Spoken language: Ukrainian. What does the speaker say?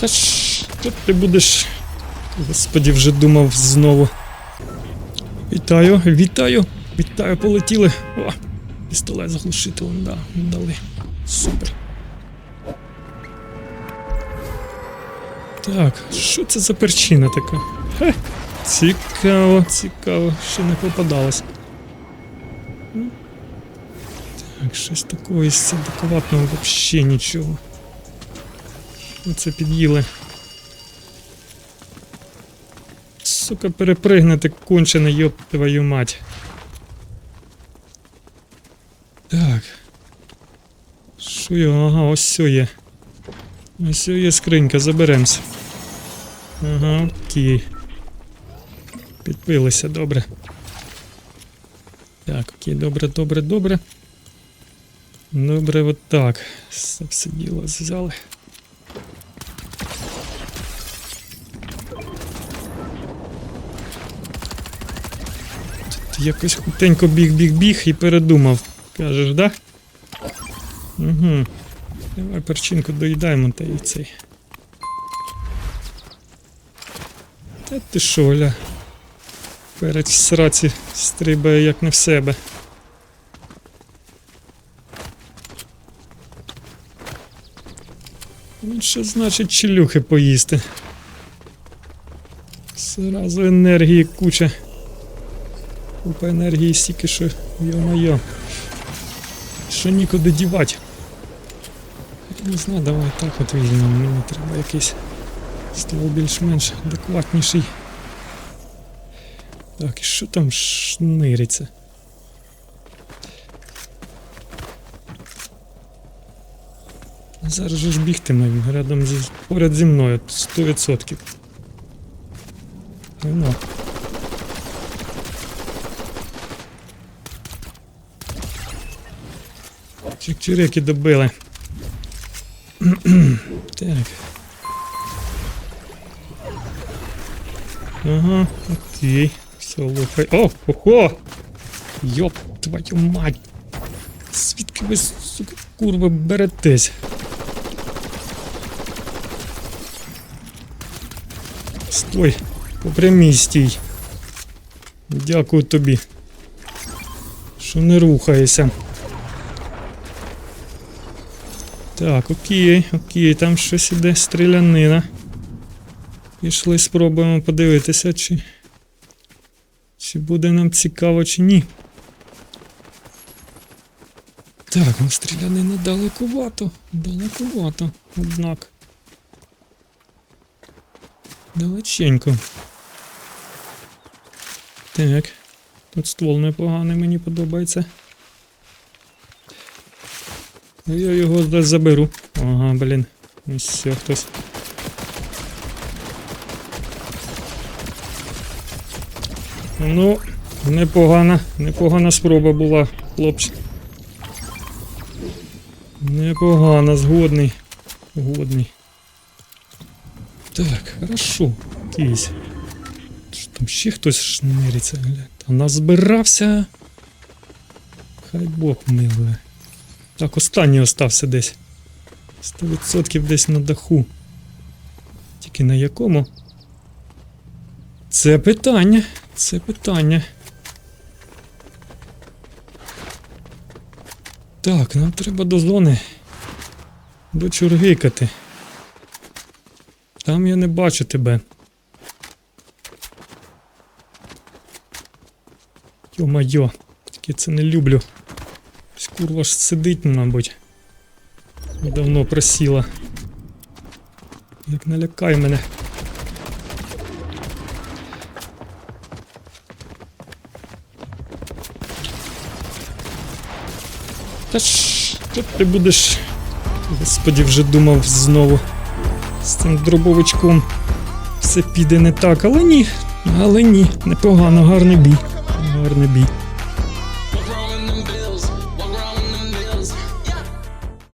Та що ти будеш. Господі, вже думав знову. Вітаю, вітаю, вітаю, полетіли. О, пістолет заглушителем, да, дали. Супер. Так, що це за перчина така? Хе, цікаво, цікаво, ще не попадалось. Так, щось такого із садикуватного взагалі нічого. Оце під'їли. Сука, перепригнути кончене, йоп твою мать. Так. Що його? Ага, ось сьо є. Ось сьо є скринька, заберемось. Ага, окей. Підпилися, добре. Так, окей, добре, добре, добре. Добре, от так. Все все діло взяли. Якось хутенько біг-біг-біг і передумав. Кажеш, да? Угу. Давай перчинку доїдаємо та і цей. Та ти що, Оля? Перець в сраці стрибає як не в себе. Ну, що значить челюхи поїсти? Зразу енергії куча. Купа енергії стільки, що йо-моє. Що нікуди дівати. Не знаю, давай так от візьмемо. Мені треба якийсь ствол більш-менш адекватніший. Так, і що там шнириться? Зараз же ж бігтиме рядом зі поряд зі мною 100%. Ну. Чик-чирики добили. так. Ага, окей. Все, лухай. О, охо! Йоп, твою мать! Звідки ви, сука, курва, беретесь? Стой, по прямій стій. Дякую тобі. Що не рухаєшся. Так, окей, окей, там щось іде стрілянина. Пішли спробуємо подивитися, чи. Чи буде нам цікаво, чи ні. Так, ну стрілянина далекувато. Далекувато, однак. Далеченько. Так. Тут ствол непоганий, мені подобається. Ну, Я його десь заберу. Ага, блін. Ось хтось. Ну, непогана, непогана спроба була, хлопчик. Непогана, згодний. Годний. Так, хорошо. Кись. Там ще хтось шнириться, гля. Та назбирався. Хай Бог милує. Так, останній остався десь. 100% десь на даху. Тільки на якому? Це питання. Це питання. Так, нам треба до зони. До чургикати. Там я не бачу тебе. Йо-майо, тільки це не люблю. Курва ж сидить, мабуть. Давно просіла. Як налякай мене. Та ж що ти будеш. Господі, вже думав знову. З цим дробовичком все піде не так, але ні. Але ні, непогано, гарний бій. Гарний бій.